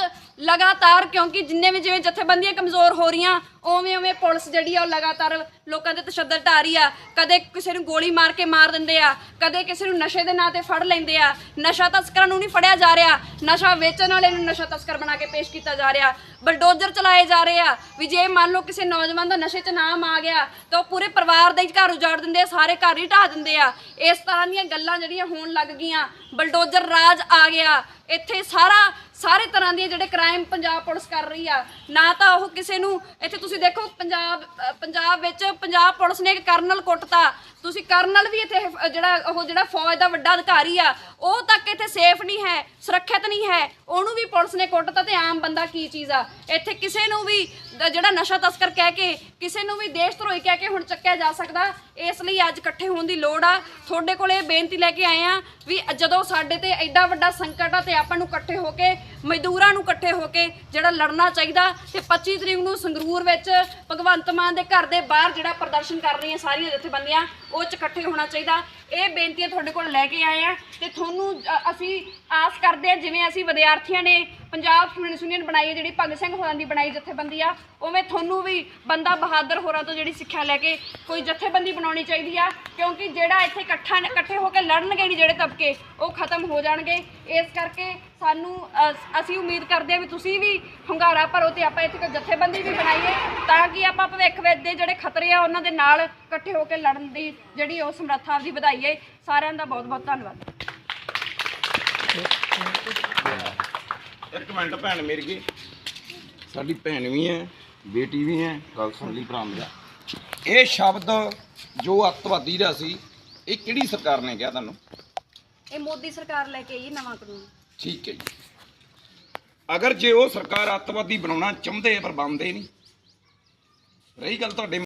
ਲਗਾਤਾਰ ਕਿਉਂਕਿ ਜਿੰਨੇ ਵੀ ਜਿਵੇਂ ਜਥੇਬੰਦੀਆਂ ਕਮਜ਼ੋਰ ਹੋ ਰਹੀਆਂ ਉਵੇਂ ਉਵੇਂ ਪੁਲਿਸ ਜਿਹੜੀ ਆ ਉਹ ਲਗਾਤਾਰ ਲੋਕਾਂ ਦੇ ਤਸ਼ੱਦਦ ਢਾ ਰਹੀ ਆ। ਕਦੇ ਕਿਸੇ ਨੂੰ ਗੋਲੀ ਮਾਰ ਕੇ ਮਾਰ ਦਿੰਦੇ ਆ, ਕਦੇ ਕਿਸੇ ਨੂੰ ਨਸ਼ੇ ਦੇ ਨਾਂ ਤੇ ਫੜ ਲੈਂਦੇ ਆ। ਨਸ਼ਾ ਤਸਕਰਾਂ ਨੂੰ ਨਹੀਂ ਫੜਿਆ ਜਾ ਰਿਹਾ। ਨਸ਼ਾ ਵੇਚਣ ਵਾਲੇ ਨੂੰ ਨਸ਼ਾ ਤਸਕਰ ਬਣਾ ਕੇ ਪੇਸ਼ ਕੀਤਾ ਜਾ ਰਿਹਾ। ਬਲਡੋਜ਼ਰ ਚਲਾਏ ਜਾ ਰਹੇ ਆ। ਵੀ ਜੇ ਮੰਨ ਲਓ ਕਿਸੇ ਨੌਜਵਾਨ ਦਾ ਨਸ਼ੇ 'ਚ ਨਾਮ ਆ ਗਿਆ, ਤਾਂ ਉਹ ਪੂਰੇ ਪਰਿਵਾਰ ਦੇ ਘਰ ਉਜਾੜ ਦਿੰਦੇ ਆ, ਸਾਰੇ ਘਰ ਹੀ ਢਾਹ ਦਿੰਦੇ ਆ। ਇਸ ਤਰ੍ਹਾਂ ਦੀਆਂ ਗੱਲਾਂ ਜਿਹੜੀਆਂ ਹੋਣ ਲੱਗ ਗਈਆਂ, ਬਲਡੋਜ਼ਰ ਰਾਜ ਆ ਗਿਆ। ਇੱਥੇ ਸਾਰਾ, ਸਾਰੇ ਤਰ੍ਹਾਂ ਦੇ ਜਿਹੜੇ ਕ੍ਰਾਈਮ ਪੰਜਾਬ ਪੁਲਿਸ ਕਰ ਰਹੀ ਆ, ਨਾ ਤਾਂ ਉਹ ਕਿਸੇ ਨੂੰ ਇੱਥੇ ਤੁਸੀਂ ਤੁਸੀਂ ਦੇਖੋ ਪੰਜਾਬ ਅ, ਪੰਜਾਬ ਵਿੱਚ ਪੰਜਾਬ ਪੁਲਿਸ ਨੇ ਇੱਕ ਕਰਨਲ ਕੁੱਟਤਾ। ਤੁਸੀਂ ਕਰਨਲ ਵੀ ਇੱਥੇ ਅ, ਜਿਹੜਾ ਉਹ ਜਿਹੜਾ ਫੌਜ ਦਾ ਵੱਡਾ ਅਧਿਕਾਰੀ ਆ ਉਹ ਤੱਕ ਇੱਥੇ ਸੇਫ ਨਹੀਂ ਹੈ ਸੁਰੱਖਿਅਤ ਨਹੀਂ ਹੈ। ਉਹਨੂੰ ਵੀ ਪੁਲਿਸ ਨੇ ਕੁੱਟਤਾ ਤੇ ਆਮ ਬੰਦਾ ਕੀ ਚੀਜ਼ ਆ? ਇੱਥੇ ਕਿਸੇ ਨੂੰ ਵੀ ਦ- ਜਿਹੜਾ ਨਸ਼ਾ ਤਸਕਰ ਕਹਿ ਕੇ, ਕਿਸੇ ਨੂੰ ਵੀ ਦੇਸ਼ ਧਰੋਈ ਕਹਿ ਕੇ ਹੁਣ ਚੱਕਿਆ ਜਾ ਸਕਦਾ, ਇਸ ਲਈ ਅੱਜ ਇਕੱਠੇ ਹੋਣ ਦੀ ਲੋੜ ਆ। ਤੁਹਾਡੇ ਕੋਲੇ ਇਹ ਬੇਨਤੀ ਲੈ ਕੇ ਆਏ ਆ ਵੀ ਜਦੋਂ ਸਾਡੇ ਤੇ ਐਡਾ ਵੱਡਾ ਸੰਕਟ ਆ ਤੇ ਆਪਾਂ ਨੂੰ ਇਕੱਠੇ ਹੋ ਕੇ, ਮਜ਼ਦੂਰਾਂ ਨੂੰ ਇਕੱਠੇ ਹੋ ਕੇ ਜਿਹੜਾ ਲੜਨਾ ਚਾਹੀਦਾ ਤੇ 25 ਤਰੀਕ ਨੂੰ ਸੰਗਰੂਰ ਵਿੱਚ ਭਗਵੰਤ ਮਾਨ ਦੇ ਘਰ ਦੇ ਬਾਹਰ ਜਿਹੜਾ ਪ੍ਰਦਰਸ਼ਨ ਕਰ ਰਹੀਆਂ ਸਾਰੀਆਂ ਜਥੇਬੰਦੀਆਂ, ਉਹ ਚ ਇਕੱਠੇ ਹੋਣਾ ਚਾਹੀਦਾ। ਇਹ ਬੇਨਤੀਆਂ ਤੁਹਾਡੇ ਕੋਲ ਲੈ ਕੇ ਆਏ ਆ ਤੇ ਤੁਹਾਨੂੰ ਅਸੀਂ ਆਸ ਕਰਦੇ ਆ ਜਿਵੇਂ ਅਸੀਂ ਵਿਦਿਆਰਥੀਆਂ ਨੇ ਪੰਜਾਬ ਸਟੂਡੈਂਟਸ ਯੂਨੀਅਨ ਬਣਾਈ ਹੈ, ਜਿਹੜੀ ਭਗਤ ਸਿੰਘ ਹੋਰਾਂ ਦੀ ਬਣਾਈ ਜਥੇਬੰਦੀ ਆ, ਉਵੇਂ ਤੁਹਾਨੂੰ ਵੀ ਬੰਦਾ ਬਹਾਦਰ ਹੋਰਾਂ ਤੋਂ ਜਿਹੜੀ ਸਿੱਖਿਆ ਲੈ ਕੇ ਕੋਈ ਜਥੇਬੰਦੀ ਬਣਾਉਣੀ ਚਾਹੀਦੀ ਆ, ਕਿਉਂਕਿ ਜਿਹੜਾ ਇੱਥੇ ਇਕੱਠਾ ਇਕੱਠੇ ਹੋ ਕੇ ਲੜਨਗੇ ਨਹੀਂ ਜਿਹੜੇ ਤਬਕੇ, ਉਹ ਖਤਮ ਹੋ ਜਾਣਗੇ। ਇਸ ਕਰਕੇ ਸਾਨੂੰ, ਅਸੀਂ ਉਮੀਦ ਕਰਦੇ ਆ ਵੀ ਤੁਸੀਂ ਵੀ ਹੁੰਗਾਰਾ ਭਰੋ ਤੇ ਆਪਾਂ ਇੱਥੇ ਕੋਈ ਜਥੇਬੰਦੀ ਵੀ ਬਣਾਈਏ, ਤਾਂ ਕਿ ਆਪਾਂ ਭਵਿੱਖ ਵਿੱਚ ਦੇ ਜਿਹੜੇ ਖਤਰੇ ਆ, ਉਹਨਾਂ ਦੇ ਨਾਲ ਇਕੱਠੇ ਹੋ ਕੇ ਲੜਨ ਦੀ ਜਿਹੜੀ ਉਹ ਸਮਰੱਥਾ ਆਪਦੀ ਵਧਾਈਏ। ਸਾਰਿਆਂ ਦਾ ਬਹੁਤ ਬਹੁਤ ਧੰਨਵਾਦ ਇੱਕ ਮਿੰਟ ਭੈਣ ਮੇਰੀ ਕੀ ਸਾਡੀ ਭੈਣ ਵੀ ਹੈ ਬੇਟੀ ਵੀ ਹੈ ਗੱਲ ਸੁਣ ਲਈ ਭਰਾ ਮੇਰਾ। ਇਹ ਸ਼ਬਦ ਜੋ ਅੱਤਵਾਦੀ ਦਾ ਸੀ ਇਹ ਕਿਹੜੀ ਸਰਕਾਰ ਨੇ ਕਿਹਾ ਤੁਹਾਨੂੰ? ਇਹ ਮੋਦੀ ਸਰਕਾਰ ਲੈ ਕੇ ਆਈ ਹੈ ਨਵਾਂ ਕਾਨੂੰਨ। ਠੀਕ ਹੈ ਜੀ। ਅਗਰ ਜੇ ਉਹ ਸਰਕਾਰ ਅੱਤਵਾਦੀ ਬਣਾਉਣਾ ਚਾਹੁੰਦੇ ਪਰ ਬਣਦੇ ਨਹੀਂ। ਰਹੀ ਗੱਲ ਤੁਹਾਡੇ